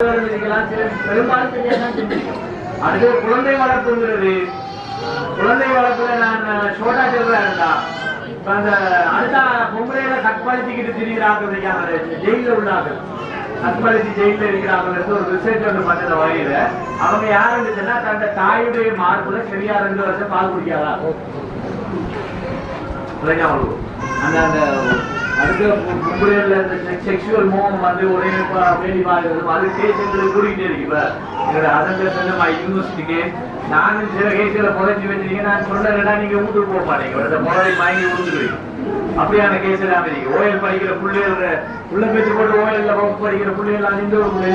பெரும்பாலும் சரியாதான் அடுத்து குழந்தை வளர்ப்புங்கிறது. குழந்தை வளர்ப்புல நான் சோட்டா சொல்றேன்டா. இப்ப அந்த அடுத்த பொம்பளையில கற்பழிச்சுக்கிட்டு திரிகிறாங்க ஜெயில உள்ளாங்க. கற்பழிச்சு ஜெயில இருக்கிறாங்க ஒரு ரிசர்ச் ஒன்று பண்ணத வகையில அவங்க யாருன்னு சொன்னா தந்த தாயுடைய மார்புல சரியா ரெண்டு வருஷம் பால் குடிக்காதா? புரியுதா அந்த அந்த அதுக்கு பொம்பளைல செக்ஷுவல் மோகம் வந்து ஒரே வேண்டி அது கேசுங்களுக்கு கூட்டிகிட்டே இருக்கு இப்ப. எங்களோட அதங்க யூனிவர்சிட்டிக்கு நானும் சில புதைச்சி வச்சிருக்கீங்க நான் சொன்னேன்டா நீங்க வீட்டுக்கு போக மாட்டீங்க. இந்த முறை வாங்கி விழுந்துருவீங்க அப்படியான கேஸ் எல்லாம் இருக்கு. ஓயல் படிக்கிற பிள்ளைகள் உள்ள பேச்சு போட்டு ஓயல்ல வகுப்பு படிக்கிற பிள்ளைகள் இந்த ஒரு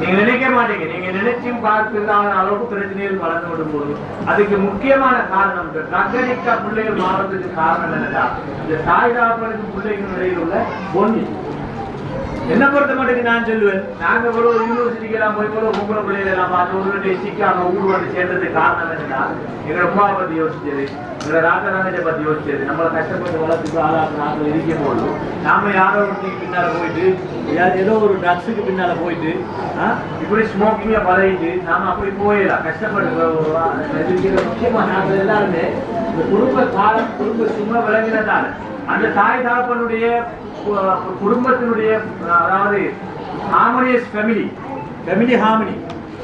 நீங்க நினைக்க மாட்டீங்க. நீங்க நினைச்சும் பார்த்துதான் அளவுக்கு பிரச்சனைகள் வளர்ந்து விடும் போது அதுக்கு முக்கியமான காரணம் இந்த நகரிக்கா பிள்ளைகள் மாறதுக்கு காரணம் என்னடா இந்த தாய் தாப்பனுக்கு பிள்ளைகள் இடையில் உள்ள பொண்ணு என்ன பொறுத்த மட்டும் நான் சொல்லுவேன்? நாங்க ஒரு யூனிவர்சிட்டிக்கு எல்லாம் போய் போல பொம்பளை பிள்ளைகள் எல்லாம் பார்த்து ஒரு ரெண்டு சிக்காம ஊர் வந்து சேர்ந்ததுக்கு காரணம் என்னன்னா எங்களோட அம்மாவை பத்தி யோசிச்சது எங்களோட ராஜநாதனை பத்தி யோசிச்சது நம்மளை கஷ்டப்பட்டு வளர்த்துக்கு ஆளாக நாங்கள் இருக்கும் போது நாம யாரோ ஒரு பின்னால போயிட்டு ஏதாவது ஏதோ ஒரு ட்ரக்ஸுக்கு பின்னால போயிட்டு இப்படி ஸ்மோக்கிங்க பழகிட்டு நாம அப்படி போயிடலாம். கஷ்டப்பட்டு முக்கியமா நாங்கள் எல்லாருமே குடும்ப காலம் குடும்ப சும்மா விளங்கினதால அந்த தாய் தகப்பனுடைய குடும்பத்தினுடைய அதாவது ஹார்மோனியஸ் ஃபேமிலி ஃபேமிலி ஹார்மனி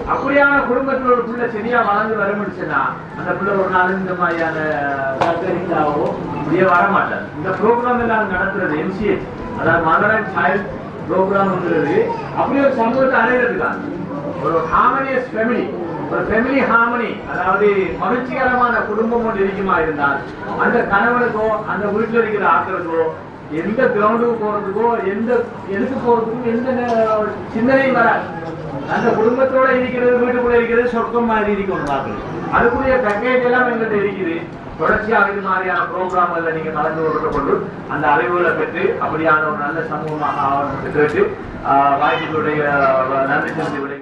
அப்படியான குடும்பத்தில் ஒரு பிள்ளை சரியா வளர்ந்து வர முடிச்சுன்னா அந்த பிள்ளை ஒரு நாள் இந்த மாதிரியான சர்க்கரிக்காவோ இப்படியே வரமாட்டார். இந்த ப்ரோக்ராம் எல்லாம் நடத்துறது எம்சிஹெச் அதாவது மதர் அண்ட் சைல்ட் ப்ரோக்ராம்ங்கிறது அப்படி ஒரு சமூகத்தை அடையிறதுக்காக ஒரு ஹாமனியஸ் ஃபேமிலி ஒரு ஃபேமிலி ஹார்மனி அதாவது மகிழ்ச்சிகரமான குடும்பம் ஒன்று இருக்குமா இருந்தால் அந்த கணவனுக்கோ அந்த வீட்டில் இருக்கிற ஆட்களுக்கோ எந்த கிரவுண்டுக்கு போறதுக்கோ எந்த எதுக்கு போறதுக்கும் எந்த சிந்தனையும் வராது. அந்த குடும்பத்தோட இருக்கிறது வீட்டுக்குள்ள இருக்கிறது சொர்க்கம் மாதிரி இருக்கும் அதுக்குரிய பேக்கேஜ் எல்லாம் எங்கிட்ட இருக்குது. தொடர்ச்சியாக இது மாதிரியான ப்ரோக்ராம்ல நீங்க கலந்து கொண்டு கொண்டு அந்த அறிவுகளை பெற்று அப்படியான ஒரு நல்ல சமூகமாக ஆவணத்தை கேட்டு வாய்ப்புகளுடைய நன்றி செலுத்தி விடை